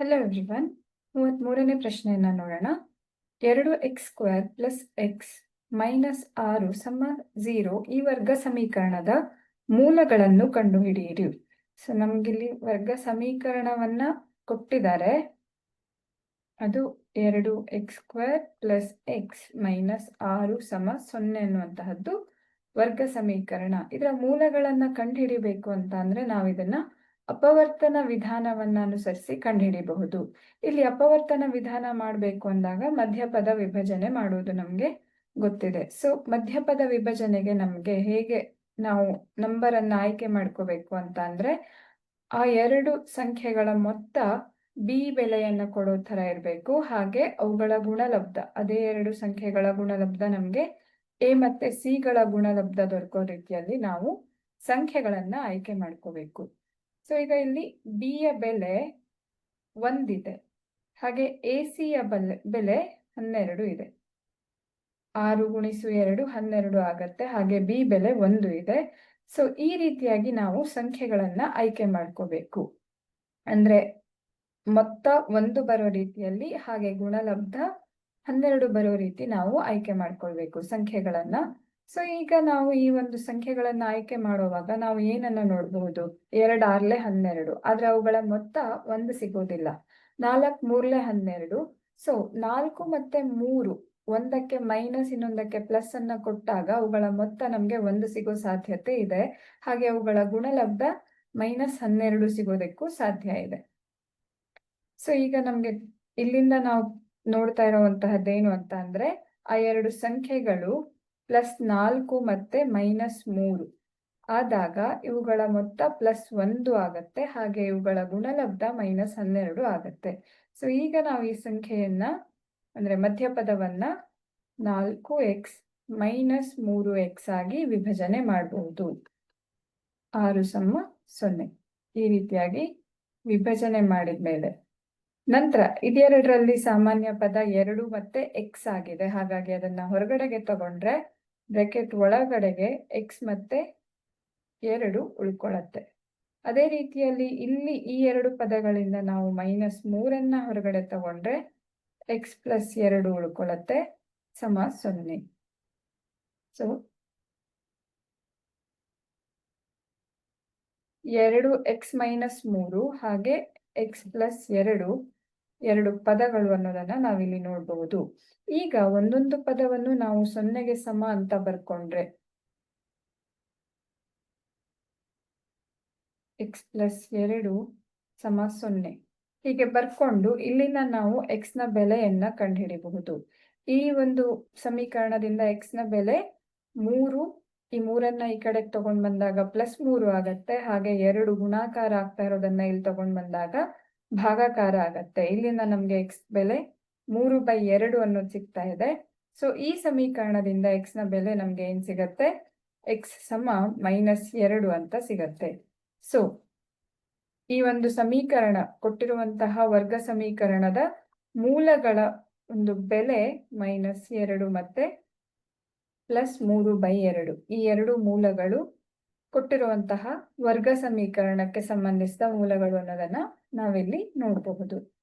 Hello everyone ಮೂವತ್ತ್ಮೂರನೇ ಪ್ರಶ್ನೆಯನ್ನ ನೋಡೋಣ. ಎರಡು x square plus x minus ಆರು ಸಮ ಝೀರೋ ಈ ವರ್ಗ ಸಮೀಕರಣದ ಮೂಲಗಳನ್ನು ಕಂಡುಹಿಡಿಯಿರಿ. ಸೊ ನಮಗಿಲ್ಲಿ ವರ್ಗ ಸಮೀಕರಣವನ್ನ ಕೊಟ್ಟಿದ್ದಾರೆ. ಅದು ಎರಡು x square plus x minus ಆರು ಸಮ ಸೊನ್ನೆ ಅನ್ನುವಂತಹದ್ದು ವರ್ಗ ಸಮೀಕರಣ. ಇದರ ಮೂಲಗಳನ್ನ ಕಂಡುಹಿಡಿಬೇಕು ಅಂತ ಅಂದ್ರೆ ನಾವು ಇದನ್ನ ಅಪವರ್ತನ ವಿಧಾನವನ್ನ ಅನುಸರಿಸಿ ಕಂಡುಹಿಡಿಯಬಹುದು ಇಲ್ಲಿ ಅಪವರ್ತನ ವಿಧಾನ ಮಾಡಬೇಕು ಅಂದಾಗ ಮಧ್ಯಪದ ವಿಭಜನೆ ಮಾಡುವುದು ನಮಗೆ ಗೊತ್ತಿದೆ. ಸೊ ಮಧ್ಯಪದ ವಿಭಜನೆಗೆ ನಮಗೆ ಹೇಗೆ ನಾವು ನಂಬರ್ ಆಯ್ಕೆ ಮಾಡ್ಕೋಬೇಕು ಅಂತ ಅಂದ್ರೆ, ಆ ಎರಡು ಸಂಖ್ಯೆಗಳ ಮೊತ್ತ ಬಿ ಬೆಲೆಯನ್ನ ಕೊಡೋ ತರ ಇರಬೇಕು. ಹಾಗೆ ಅವುಗಳ ಗುಣಲಬ್ಧ, ಅದೇ ಎರಡು ಸಂಖ್ಯೆಗಳ ಗುಣಲಬ್ಧ ನಮಗೆ ಎ ಮತ್ತೆ ಸಿ ಗಳ ಗುಣಲಬ್ಧ ದೊರಕೋ ರೀತಿಯಲ್ಲಿ ನಾವು ಸಂಖ್ಯೆಗಳನ್ನ ಆಯ್ಕೆ ಮಾಡ್ಕೋಬೇಕು. ಸೊ ಈಗ ಇಲ್ಲಿ ಬಿ ಯ ಬೆಲೆ ಒಂದಿದೆ. ಹಾಗೆ ಎ ಸಿ ಯ ಬೆಲೆ ಬೆಲೆ ಹನ್ನೆರಡು ಇದೆ. ಆರು ಗುಣಿಸು ಎರಡು ಹನ್ನೆರಡು ಆಗತ್ತೆ. ಹಾಗೆ ಬಿ ಬೆಲೆ ಒಂದು ಇದೆ. ಸೊ ಈ ರೀತಿಯಾಗಿ ನಾವು ಸಂಖ್ಯೆಗಳನ್ನ ಆಯ್ಕೆ ಮಾಡ್ಕೋಬೇಕು. ಅಂದ್ರೆ ಮೊತ್ತ ಒಂದು ಬರೋ ರೀತಿಯಲ್ಲಿ ಹಾಗೆ ಗುಣಲಬ್ಧ ಹನ್ನೆರಡು ಬರೋ ರೀತಿ ನಾವು ಆಯ್ಕೆ ಮಾಡ್ಕೊಳ್ಬೇಕು ಸಂಖ್ಯೆಗಳನ್ನ. ಸೊ ಈಗ ನಾವು ಈ ಒಂದು ಸಂಖ್ಯೆಗಳನ್ನ ಆಯ್ಕೆ ಮಾಡುವಾಗ ನಾವು ಏನನ್ನ ನೋಡಬಹುದು? ಎರಡ್ ಆರ್ಲೆ ಹನ್ನೆರಡು. ಆದ್ರೆ ಅವುಗಳ ಮೊತ್ತ ಒಂದು ಸಿಗೋದಿಲ್ಲ. ನಾಲ್ಕ್ ಮೂರ್ಲೆ ಹನ್ನೆರಡು. ಸೊ ನಾಲ್ಕು ಮತ್ತೆ ಮೂರು ಒಂದಕ್ಕೆ ಮೈನಸ್ ಇನ್ನೊಂದಕ್ಕೆ ಪ್ಲಸ್ ಅನ್ನ ಕೊಟ್ಟಾಗ ಅವುಗಳ ಮೊತ್ತ ನಮ್ಗೆ ಒಂದು ಸಿಗೋ ಸಾಧ್ಯತೆ ಇದೆ. ಹಾಗೆ ಅವುಗಳ ಗುಣಲಬ್ಧ ಮೈನಸ್ ಹನ್ನೆರಡು ಸಿಗೋದಕ್ಕೂ ಸಾಧ್ಯ ಇದೆ. ಸೊ ಈಗ ನಮ್ಗೆ ಇಲ್ಲಿಂದ ನಾವು ನೋಡ್ತಾ ಇರುವಂತಹದ್ದೇನು ಅಂತ ಅಂದ್ರೆ, ಆ ಎರಡು ಸಂಖ್ಯೆಗಳು ಪ್ಲಸ್ ನಾಲ್ಕು ಮತ್ತೆ ಮೈನಸ್ ಮೂರು. ಆದಾಗ ಇವುಗಳ ಮೊತ್ತ ಪ್ಲಸ್ ಒಂದು ಆಗತ್ತೆ, ಹಾಗೆ ಇವುಗಳ ಗುಣಲಬ್ಧ ಮೈನಸ್ ಹನ್ನೆರಡು ಆಗತ್ತೆ. ಸೊ ಈಗ ನಾವು ಈ ಸಂಖ್ಯೆಯನ್ನ, ಅಂದ್ರೆ ಮಧ್ಯಪದವನ್ನ ನಾಲ್ಕು ಎಕ್ಸ್ ಮೈನಸ್ ಮೂರು ಎಕ್ಸ್ ಆಗಿ ವಿಭಜನೆ ಮಾಡಬಹುದು ಆರು ಸಮ ಸೊನ್ನೆ. ಈ ರೀತಿಯಾಗಿ ವಿಭಜನೆ ಮಾಡಿದ ಮೇಲೆ ನಂತರ ಇದೆರಡರಲ್ಲಿ ಸಾಮಾನ್ಯ ಪದ ಎರಡು ಮತ್ತೆ ಎಕ್ಸ್ ಆಗಿದೆ. ಹಾಗಾಗಿ ಅದನ್ನ ಹೊರಗಡೆಗೆ ತಗೊಂಡ್ರೆ ಬ್ರೆಕೆಟ್ ಒಳಗಡೆಗೆ ಎಕ್ಸ್ ಮತ್ತೆ ಎರಡು ಉಳ್ಕೊಳತ್ತೆ. ಅದೇ ರೀತಿಯಲ್ಲಿ ಇಲ್ಲಿ ಈ ಎರಡು ಪದಗಳಿಂದ ನಾವು ಮೈನಸ್ ಮೂರನ್ನ ಹೊರಗಡೆ ತಗೊಂಡ್ರೆ ಎಕ್ಸ್ ಪ್ಲಸ್ ಎರಡು ಉಳ್ಕೊಳತ್ತೆ ಸಮ ಸೊನ್ನೆ. ಸೊ ಎರಡು ಎಕ್ಸ್ ಮೈನಸ್ ಮೂರು ಹಾಗೆ ಎಕ್ಸ್ ಪ್ಲಸ್ ಎರಡು ಎರಡು ಪದಗಳು ಅನ್ನೋದನ್ನ ನಾವಿಲ್ಲಿ ನೋಡಬಹುದು. ಈಗ ಒಂದೊಂದು ಪದವನ್ನು ನಾವು ಸೊನ್ನೆಗೆ ಸಮ ಅಂತ ಬರ್ಕೊಂಡ್ರೆ. ಎಕ್ಸ್ ಪ್ಲಸ್ ಎರಡು ಸಮ ಸೊನ್ನೆ. ಹೀಗೆ ಬರ್ಕೊಂಡು ಇಲ್ಲಿನ ನಾವು ಎಕ್ಸ್ನ ಬೆಲೆಯನ್ನ ಕಂಡುಹಿಡಿಯಬಹುದು ಈ ಒಂದು ಸಮೀಕರಣದಿಂದ ಎಕ್ಸ್ನ ಬೆಲೆ ಮೂರು, ಈ ಮೂರನ್ನ ಈ ಕಡೆ ತಗೊಂಡ್ ಬಂದಾಗ ಪ್ಲಸ್ ಮೂರು ಆಗತ್ತೆ. ಹಾಗೆ ಎರಡು ಗುಣಾಕಾರ ಆಗ್ತಾ ಇರೋದನ್ನ ಇಲ್ಲಿ ತಗೊಂಡ್ ಬಂದಾಗ ಭಾಗಾಕಾರ ಆಗತ್ತೆ. ಇಲ್ಲಿಂದ ನಮ್ಗೆ ಎಕ್ಸ್ ಬೆಲೆ ಮೂರು ಬೈ ಎರಡು ಅನ್ನೋದು ಸಿಗ್ತಾ ಇದೆ. ಸೊ ಈ ಸಮೀಕರಣದಿಂದ ಎಕ್ಸ್ನ ಬೆಲೆ ನಮ್ಗೆ ಏನ್ ಸಿಗತ್ತೆ? ಎಕ್ಸ್ ಸಮ ಮೈನಸ್ ಎರಡು ಅಂತ ಸಿಗತ್ತೆ. ಸೊ ಈ ಒಂದು ಸಮೀಕರಣ ಕೊಟ್ಟಿರುವಂತಹ ವರ್ಗ ಸಮೀಕರಣದ ಮೂಲಗಳ ಒಂದು ಬೆಲೆ ಮೈನಸ್ ಎರಡು ಮತ್ತೆ ಪ್ಲಸ್ ಮೂರು ಬೈ ಎರಡು. ಈ ಎರಡು ಮೂಲಗಳು ಕೊಟ್ಟಿರುವಂತಹ ವರ್ಗ ಸಮೀಕರಣಕ್ಕೆ ಸಂಬಂಧಿಸಿದ ಮೂಲಗಳು ಅನ್ನೋದನ್ನ ನಾವಿಲ್ಲಿ ನೋಡಬಹುದು.